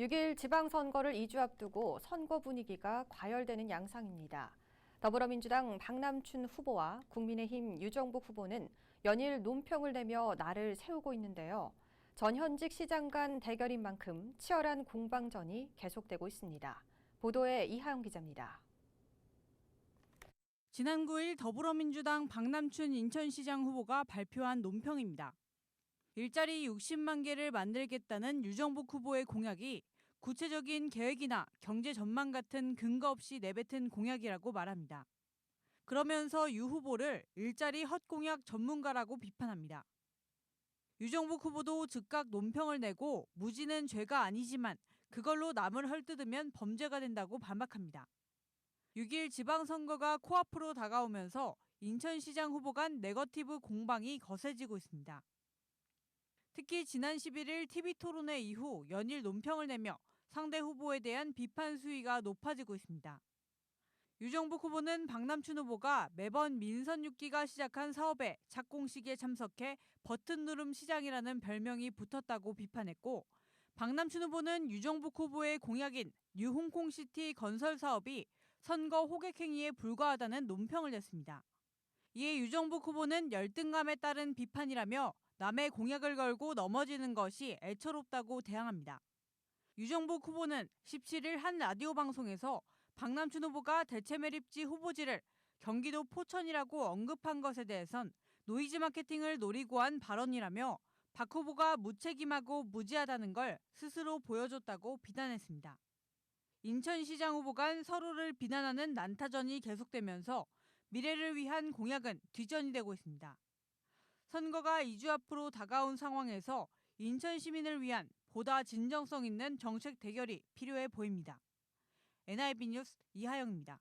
6일 지방선거를 2주 앞두고 선거 분위기가 과열되는 양상입니다. 더불어민주당 박남춘 후보와 국민의힘 유정복 후보는 연일 논평을 내며 날을 세우고 있는데요. 전현직 시장 간 대결인 만큼 치열한 공방전이 계속되고 있습니다. 보도에 이하영 기자입니다. 지난 9일 더불어민주당 박남춘 인천시장 후보가 발표한 논평입니다. 일자리 60만 개를 만들겠다는 유정복 후보의 공약이 구체적인 계획이나 경제 전망 같은 근거 없이 내뱉은 공약이라고 말합니다. 그러면서 유 후보를 일자리 헛공약 전문가라고 비판합니다. 유정복 후보도 즉각 논평을 내고 무지는 죄가 아니지만 그걸로 남을 헐뜯으면 범죄가 된다고 반박합니다. 6일 지방선거가 코앞으로 다가오면서 인천시장 후보 간 네거티브 공방이 거세지고 있습니다. 특히 지난 11일 TV토론회 이후 연일 논평을 내며 상대 후보에 대한 비판 수위가 높아지고 있습니다. 유정복 후보는 박남춘 후보가 매번 민선 6기가 시작한 사업에 착공식에 참석해 버튼 누름 시장이라는 별명이 붙었다고 비판했고 박남춘 후보는 유정복 후보의 공약인 뉴홍콩시티 건설 사업이 선거 호객행위에 불과하다는 논평을 냈습니다. 이에 유정복 후보는 열등감에 따른 비판이라며 남의 공약을 걸고 넘어지는 것이 애처롭다고 대항합니다. 유정복 후보는 17일 한 라디오 방송에서 박남춘 후보가 대체 매립지 후보지를 경기도 포천이라고 언급한 것에 대해선 노이즈 마케팅을 노리고 한 발언이라며 박 후보가 무책임하고 무지하다는 걸 스스로 보여줬다고 비난했습니다. 인천시장 후보 간 서로를 비난하는 난타전이 계속되면서 미래를 위한 공약은 뒤전이 되고 있습니다. 선거가 2주 앞으로 다가온 상황에서 인천 시민을 위한 보다 진정성 있는 정책 대결이 필요해 보입니다. NIB 뉴스 이하영입니다.